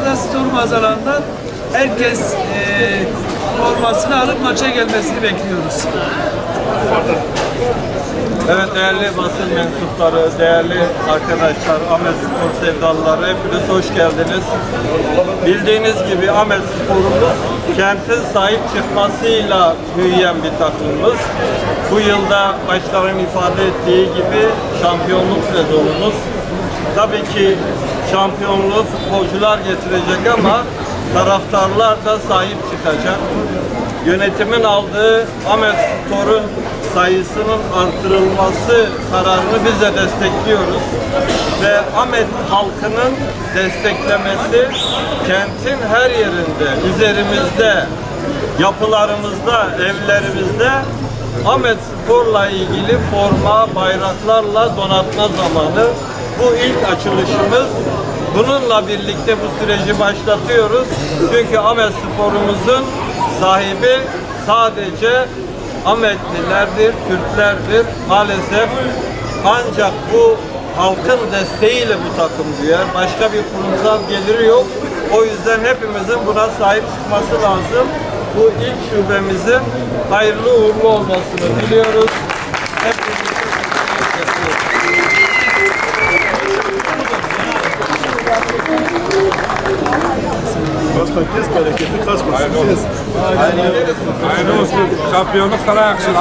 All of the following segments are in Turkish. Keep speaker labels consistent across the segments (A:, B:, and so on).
A: burada da store mağazalarından herkes e, formasını alıp maça gelmesini bekliyoruz.
B: Evet değerli basın mensupları, değerli arkadaşlar, Ahmet Spor sevdalıları hepiniz hoş geldiniz. Bildiğiniz gibi Ahmet Spor'umuz kentin sahip çıkmasıyla büyüyen bir takımımız. Bu yılda başkanın ifade ettiği gibi şampiyonluk sezonumuz. Tabii ki şampiyonluğu futbolcular getirecek ama taraftarlar da sahip çıkacak. Yönetimin aldığı Ahmet Spor'un sayısının artırılması kararını biz de destekliyoruz. Ve Ahmet halkının desteklemesi kentin her yerinde, üzerimizde, yapılarımızda, evlerimizde Ahmet Spor'la ilgili forma, bayraklarla donatma zamanı. Bu ilk açılışımız. Bununla birlikte bu süreci başlatıyoruz. Çünkü Ahmet Spor'umuzun sahibi sadece Ahmetlilerdir, Türklerdir. Maalesef ancak bu halkın desteğiyle bu takım büyür. Başka bir kurumsal geliri yok. O yüzden hepimizin buna sahip çıkması lazım. Bu ilk şubemizin hayırlı uğurlu olmasını diliyoruz. Hepinize
C: Başkan kes bereketi kaçmasın. Kes.
D: Hayırlı olsun. Şampiyonluk sana yakışır.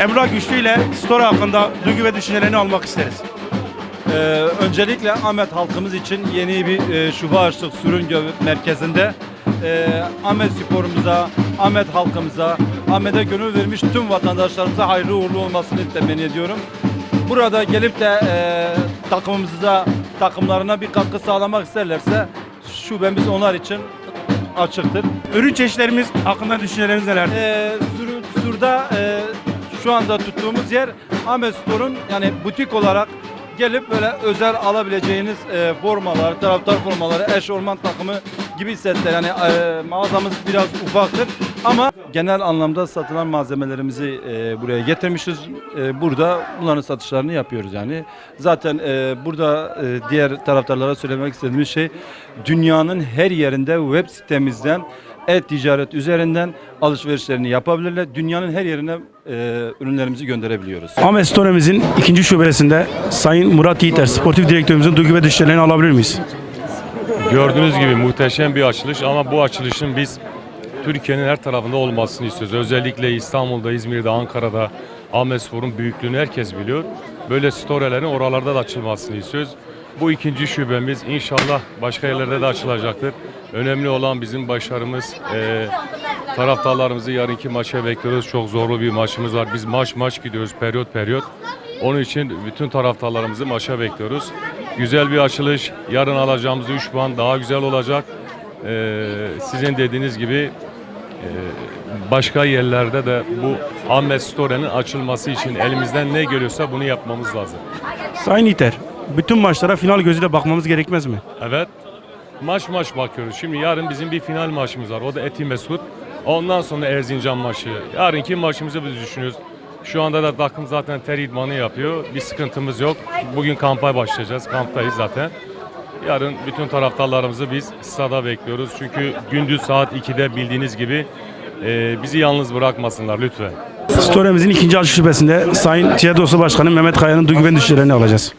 E: Emrah Güçlü ile Store hakkında duygu ve düşüncelerini almak isteriz.
F: Ee, öncelikle Ahmet halkımız için yeni bir e, şube açtık Sürüngö merkezinde. Ee, Ahmet sporumuza, Ahmet halkımıza, Ahmet'e gönül vermiş tüm vatandaşlarımıza hayırlı uğurlu olmasını temenni ediyorum. Burada gelip de e, takımımıza, takımlarına bir katkı sağlamak isterlerse şubemiz onlar için açıktır.
E: Ürün çeşitlerimiz hakkında düşünceleriniz neler?
F: Ee, Sur- Sur'da e, şu anda tuttuğumuz yer Ahmet Store'un yani butik olarak gelip böyle özel alabileceğiniz e, formalar, taraftar formaları, eş orman takımı gibi setler. Yani e, mağazamız biraz ufaktır Ama genel anlamda satılan malzemelerimizi e, buraya getirmişiz. E, burada bunların satışlarını yapıyoruz yani. Zaten e, burada e, diğer taraftarlara söylemek istediğimiz şey dünyanın her yerinde web sitemizden e-ticaret üzerinden alışverişlerini yapabilirler. Dünyanın her yerine e, ürünlerimizi gönderebiliyoruz.
E: Ahmet Store'mizin ikinci şubesinde Sayın Murat Yiğiter, sportif direktörümüzün duygu ve düşüncelerini alabilir miyiz?
G: Gördüğünüz gibi muhteşem bir açılış ama bu açılışın biz Türkiye'nin her tarafında olmasını istiyoruz. Özellikle İstanbul'da, İzmir'de, Ankara'da Ahmet Spor'un büyüklüğünü herkes biliyor. Böyle storelerin oralarda da açılmasını istiyoruz. Bu ikinci şubemiz inşallah başka yerlerde de açılacaktır. Önemli olan bizim başarımız. Ee, taraftarlarımızı yarınki maça bekliyoruz. Çok zorlu bir maçımız var. Biz maç maç gidiyoruz periyot periyot. Onun için bütün taraftarlarımızı maça bekliyoruz. Güzel bir açılış. Yarın alacağımız 3 puan daha güzel olacak. Ee, sizin dediğiniz gibi e, başka yerlerde de bu Ahmet Store'nin açılması için elimizden ne geliyorsa bunu yapmamız lazım.
E: Sayın Yiğiter, bütün maçlara final gözüyle bakmamız gerekmez mi?
G: Evet. Maç maç bakıyoruz. Şimdi yarın bizim bir final maçımız var. O da Eti Mesut. Ondan sonra Erzincan maçı. Yarınki maçımızı biz düşünüyoruz. Şu anda da takım zaten ter idmanı yapıyor. Bir sıkıntımız yok. Bugün kampa başlayacağız. Kamptayız zaten. Yarın bütün taraftarlarımızı biz stada bekliyoruz. Çünkü gündüz saat 2'de bildiğiniz gibi e, bizi yalnız bırakmasınlar lütfen.
E: Store'mizin ikinci açılış şubesinde Sayın Tiyatrosu Başkanı Mehmet Kaya'nın duygu ve düşüncelerini alacağız.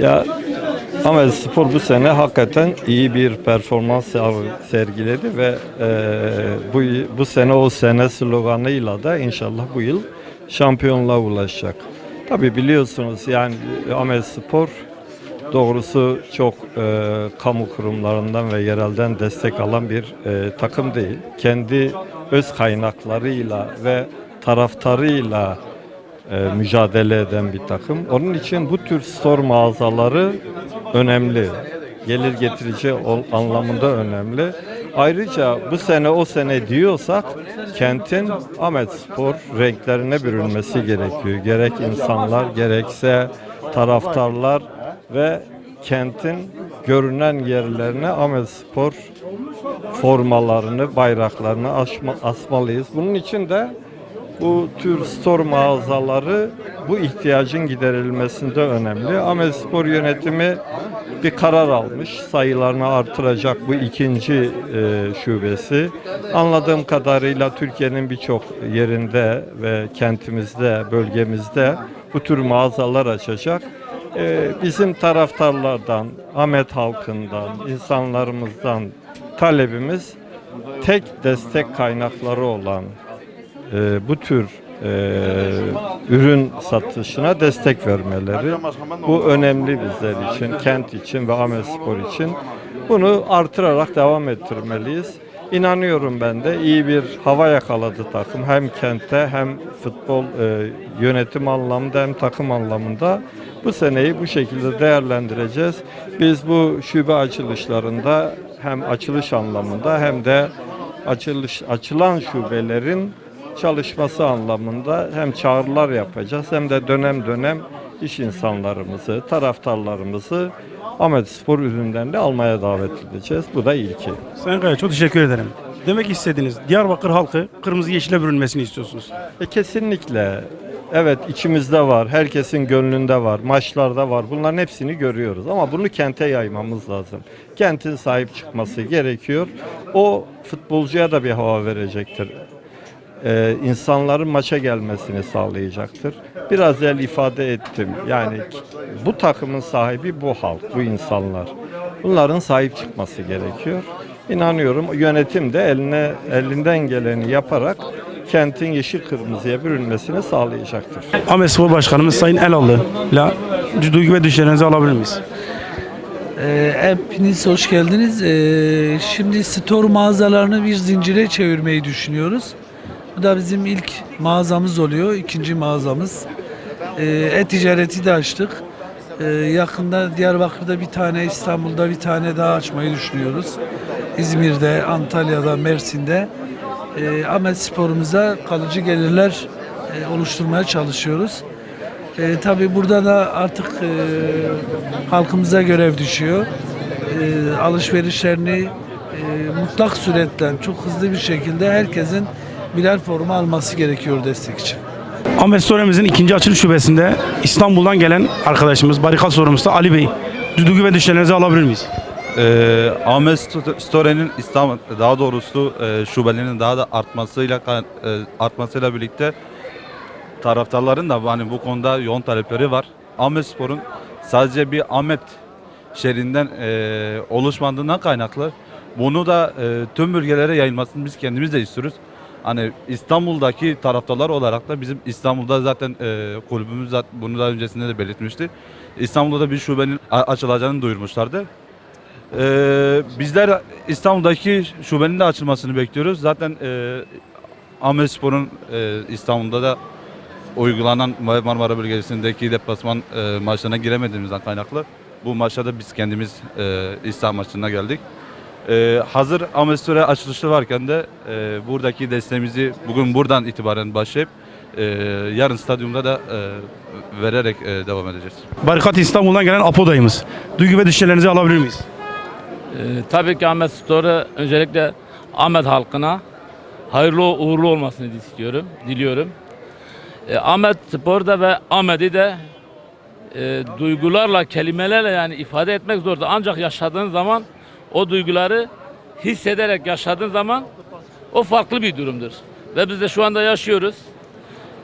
B: Ya Ahmet Spor bu sene hakikaten iyi bir performans ser- sergiledi ve e, bu bu sene o sene sloganıyla da inşallah bu yıl şampiyonluğa ulaşacak. Tabi biliyorsunuz yani Ahmet Spor doğrusu çok e, kamu kurumlarından ve yerelden destek alan bir e, takım değil. Kendi öz kaynaklarıyla ve taraftarıyla e, mücadele eden bir takım. Onun için bu tür store mağazaları önemli. Gelir getirici ol- anlamında önemli. Ayrıca bu sene o sene diyorsak kentin Ahmet Spor renklerine bürünmesi gerekiyor. Gerek insanlar gerekse taraftarlar ve kentin görünen yerlerine Ahmet Spor formalarını, bayraklarını asma, asmalıyız. Bunun için de bu tür store mağazaları bu ihtiyacın giderilmesinde önemli. Ahmet Spor yönetimi bir karar almış. Sayılarını artıracak bu ikinci e, şubesi. Anladığım kadarıyla Türkiye'nin birçok yerinde ve kentimizde, bölgemizde bu tür mağazalar açacak. E, bizim taraftarlardan, Ahmet halkından, insanlarımızdan talebimiz tek destek kaynakları olan e, bu tür e, ürün satışına destek vermeleri. Bu önemli bizler için, kent için ve Ahmet Spor için. Bunu artırarak devam ettirmeliyiz. İnanıyorum ben de iyi bir hava yakaladı takım. Hem kentte hem futbol e, yönetim anlamında hem takım anlamında. Bu seneyi bu şekilde değerlendireceğiz. Biz bu şube açılışlarında hem açılış anlamında hem de açılış açılan şubelerin çalışması anlamında hem çağrılar yapacağız hem de dönem dönem iş insanlarımızı, taraftarlarımızı Ahmet Spor ürünlerini almaya davet edeceğiz. Bu da ilki.
E: Sayın Kaya çok teşekkür ederim. Demek istediğiniz Diyarbakır halkı kırmızı yeşile bürünmesini istiyorsunuz.
B: E kesinlikle evet içimizde var, herkesin gönlünde var, maçlarda var. Bunların hepsini görüyoruz ama bunu kente yaymamız lazım. Kentin sahip çıkması gerekiyor. O futbolcuya da bir hava verecektir. Ee, insanların maça gelmesini sağlayacaktır. Biraz el ifade ettim. Yani bu takımın sahibi bu halk, bu insanlar. Bunların sahip çıkması gerekiyor. İnanıyorum yönetim de eline elinden geleni yaparak kentin yeşil kırmızıya bürünmesini sağlayacaktır.
E: Ahmet Spor Başkanımız Sayın Elallı ile duygu ve düşüncelerinizi alabilir miyiz?
A: Ee, hepiniz hoş geldiniz. Ee, şimdi store mağazalarını bir zincire çevirmeyi düşünüyoruz. Bu da bizim ilk mağazamız oluyor, ikinci mağazamız. Ee, e-ticareti de açtık. Ee, yakında Diyarbakır'da bir tane, İstanbul'da bir tane daha açmayı düşünüyoruz. İzmir'de, Antalya'da, Mersin'de. Ee, Ahmet sporumuza kalıcı gelirler e, oluşturmaya çalışıyoruz. E, tabii burada da artık e, halkımıza görev düşüyor. E, alışverişlerini e, mutlak suretle çok hızlı bir şekilde herkesin birer forma alması gerekiyor destek için.
E: Ahmet Store'mizin ikinci açılış şubesinde İstanbul'dan gelen arkadaşımız, barikat sorumlusu Ali Bey. Duygu ve düşüncelerinizi alabilir miyiz?
H: Ee, Ahmet Sto- Store'nin İstanbul daha doğrusu e, şubelerinin daha da artmasıyla e, artmasıyla birlikte taraftarların da hani bu konuda yoğun talepleri var. Ahmet Spor'un sadece bir Ahmet şehrinden e, oluşmadığından kaynaklı bunu da e, tüm bölgelere yayılmasını biz kendimiz de istiyoruz. Hani İstanbul'daki taraftarlar olarak da bizim İstanbul'da zaten e, kulübümüz zaten bunu daha öncesinde de belirtmişti. İstanbul'da da bir şubenin açılacağını duyurmuşlardı. Ee, bizler İstanbul'daki şubenin de açılmasını bekliyoruz. Zaten e, Ahmet Spor'un e, İstanbul'da da uygulanan Marmara bölgesindeki deplasman e, maçlarına giremediğimizden kaynaklı bu maçlarda biz kendimiz e, İstanbul maçına geldik. E, hazır Ahmet Spor'a açılışı varken de e, buradaki desteğimizi bugün buradan itibaren başlayıp e, yarın stadyumda da e, vererek e, devam edeceğiz.
E: Barikat İstanbul'dan gelen Apo dayımız. Duygu ve düşüncelerinizi alabilir miyiz?
I: Ee, tabii ki Ahmet Store'u öncelikle Ahmet halkına hayırlı uğurlu olmasını istiyorum, diliyorum. Ee, Ahmet Spor'da ve Ahmet'i de e, duygularla, kelimelerle yani ifade etmek zordur. Ancak yaşadığın zaman o duyguları hissederek yaşadığın zaman o farklı bir durumdur. Ve biz de şu anda yaşıyoruz.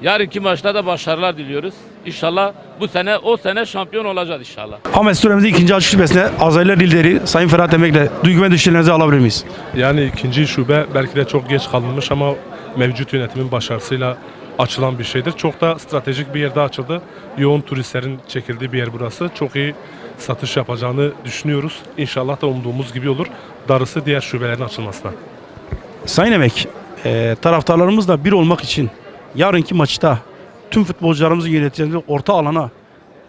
I: Yarınki maçta da başarılar diliyoruz. İnşallah bu sene o sene şampiyon olacağız inşallah.
E: Ahmet Store'mizin ikinci açılış şubesinde Azaylar lideri Sayın Ferhat Emek'le duygu ve düşüncelerinizi alabilir miyiz?
C: Yani ikinci şube belki de çok geç kalınmış ama mevcut yönetimin başarısıyla açılan bir şeydir. Çok da stratejik bir yerde açıldı. Yoğun turistlerin çekildiği bir yer burası. Çok iyi satış yapacağını düşünüyoruz. İnşallah da umduğumuz gibi olur. Darısı diğer şubelerin açılmasına.
E: Sayın Emek, e, taraftarlarımızla bir olmak için yarınki maçta tüm futbolcularımızın yöneticilerini orta alana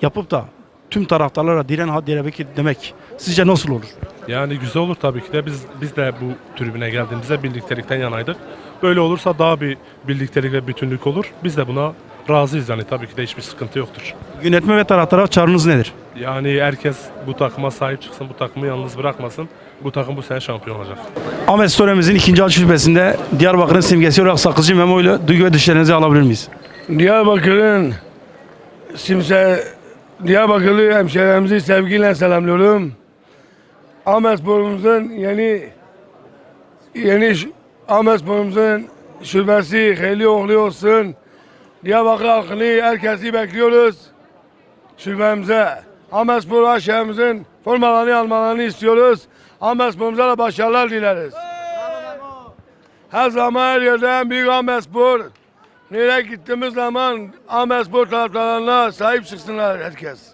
E: yapıp da tüm taraftarlara diren ha direbeki demek sizce nasıl olur?
C: Yani güzel olur tabii ki de biz biz de bu tribüne geldiğimizde birliktelikten yanaydık. Böyle olursa daha bir birliktelik ve bütünlük olur. Biz de buna razıyız yani tabii ki de hiçbir sıkıntı yoktur.
E: Yönetme ve taraftara çağrınız nedir?
C: Yani herkes bu takıma sahip çıksın, bu takımı yalnız bırakmasın. Bu takım bu sene şampiyon olacak.
E: Ahmet Store'mizin ikinci açılış şubesinde Diyarbakır'ın simgesi olarak Sakızcı Memo ile duygu ve düşüncelerinizi alabilir miyiz?
J: Diyarbakır'ın simse Diyarbakırlı hemşehrilerimizi sevgiyle selamlıyorum. Ahmet Spor'umuzun yeni yeni Ahmet Spor'umuzun şubesi hayırlı uğurlu olsun. Diyarbakır halkını herkesi bekliyoruz şubemize. Ahmet Spor aşağımızın formalarını almalarını istiyoruz. Ahmet Spor'umuza da başarılar dileriz. Her zaman her yerde en büyük Ahmet Spor. Nereye gittiğimiz zaman Ahmet Spor taraftarlarına sahip çıksınlar herkes.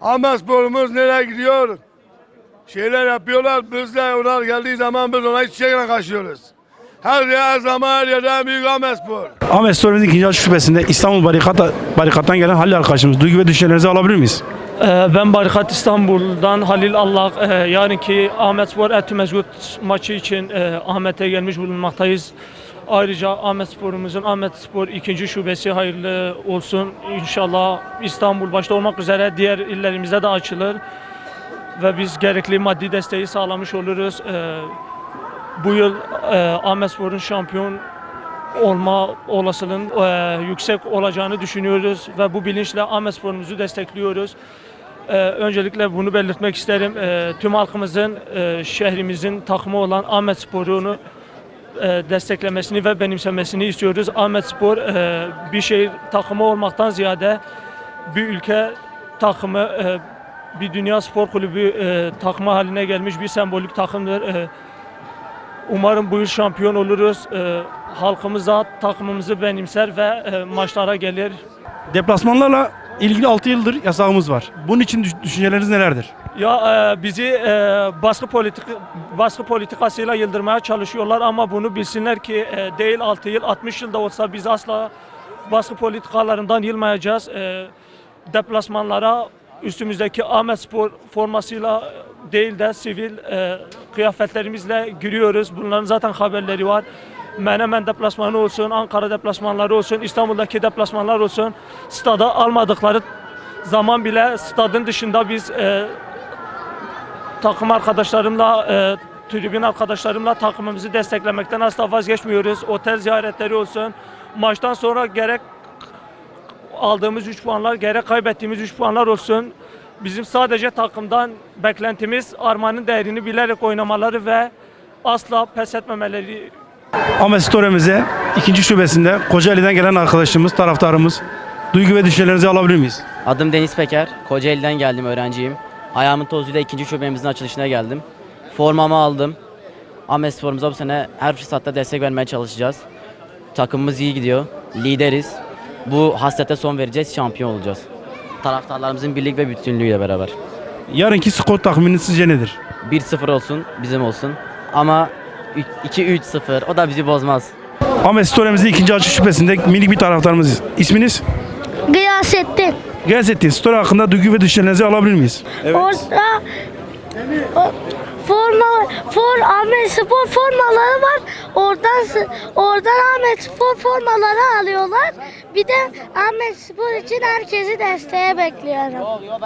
J: Ahmet Spor'umuz nereye gidiyor? Şeyler yapıyorlar, biz de onlar geldiği zaman biz ona çiçekle karşılıyoruz. Her, her zaman her yerde en büyük Ahmet Spor.
E: Ahmet Store'mizin ikinci açılış şubesinde İstanbul Barikat'a, Barikat'tan gelen Halil arkadaşımız duygu ve düşüncelerinizi alabilir miyiz?
K: Ee, Ben Barikat İstanbul'dan Halil Allah. Ee, Yarınki Ahmet Spor Etü Mezgut maçı için e, Ahmet'e gelmiş bulunmaktayız. Ayrıca Ahmet Spor'umuzun Ahmet Spor ikinci şubesi hayırlı olsun. İnşallah İstanbul başta olmak üzere diğer illerimizde de açılır. Ve biz gerekli maddi desteği sağlamış oluruz. Ee, Bu yıl e, Ahmet Spor'un şampiyon olma olasılığının e, yüksek olacağını düşünüyoruz ve bu bilinçle Ahmet Spor'umuzu destekliyoruz. E, öncelikle bunu belirtmek isterim. E, tüm halkımızın, e, şehrimizin takımı olan Ahmet Spor'unu e, desteklemesini ve benimsemesini istiyoruz. Ahmet Spor e, bir şehir takımı olmaktan ziyade bir ülke takımı, e, bir dünya spor kulübü e, takımı haline gelmiş bir sembolik takımdır. E, Umarım bu yıl şampiyon oluruz. E, halkımız da takımımızı benimser ve e, maçlara gelir.
E: Deplasmanlarla ilgili 6 yıldır yasağımız var. Bunun için düş- düşünceleriniz nelerdir?
K: Ya e, bizi e, baskı politik baskı politikasıyla yıldırmaya çalışıyorlar ama bunu bilsinler ki e, değil 6 yıl 60 yılda olsa biz asla baskı politikalarından yılmayacağız. E, deplasmanlara üstümüzdeki Ahmet Spor formasıyla değil de sivil e, kıyafetlerimizle giriyoruz. Bunların zaten haberleri var. Menemen deplasmanı olsun, Ankara deplasmanları olsun, İstanbul'daki deplasmanlar olsun. Stada almadıkları zaman bile stadın dışında biz e, takım arkadaşlarımla e, tribün arkadaşlarımla takımımızı desteklemekten asla vazgeçmiyoruz. Otel ziyaretleri olsun. Maçtan sonra gerek aldığımız 3 puanlar gerek kaybettiğimiz 3 puanlar olsun. Bizim sadece takımdan beklentimiz armanın değerini bilerek oynamaları ve asla pes etmemeleri
E: Ahmet Store'mize ikinci şubesinde Kocaeli'den gelen arkadaşımız, taraftarımız duygu ve düşüncelerinizi alabilir miyiz?
L: Adım Deniz Peker. Kocaeli'den geldim öğrenciyim. Ayağımın tozuyla ikinci şubemizin açılışına geldim. Formamı aldım. Ahmet Spor'umuza bu sene her fırsatta destek vermeye çalışacağız. Takımımız iyi gidiyor. Lideriz. Bu hasrete son vereceğiz. Şampiyon olacağız. Taraftarlarımızın birlik ve bütünlüğüyle beraber.
E: Yarınki skor tahmininiz sizce nedir?
L: 1-0 olsun, bizim olsun. Ama 2-3-0 o da bizi bozmaz.
E: Ahmet Store'mizin ikinci açış şubesinde minik bir taraftarımız. İsminiz?
M: Gıyasettin.
E: Gazettin. Store hakkında duygu ve düşüncelerinizi alabilir miyiz?
M: Orada o- forma for Ahmet Spor formaları var. Oradan oradan Ahmet Spor formaları alıyorlar. Bir de Ahmet Spor için herkesi desteğe bekliyorum.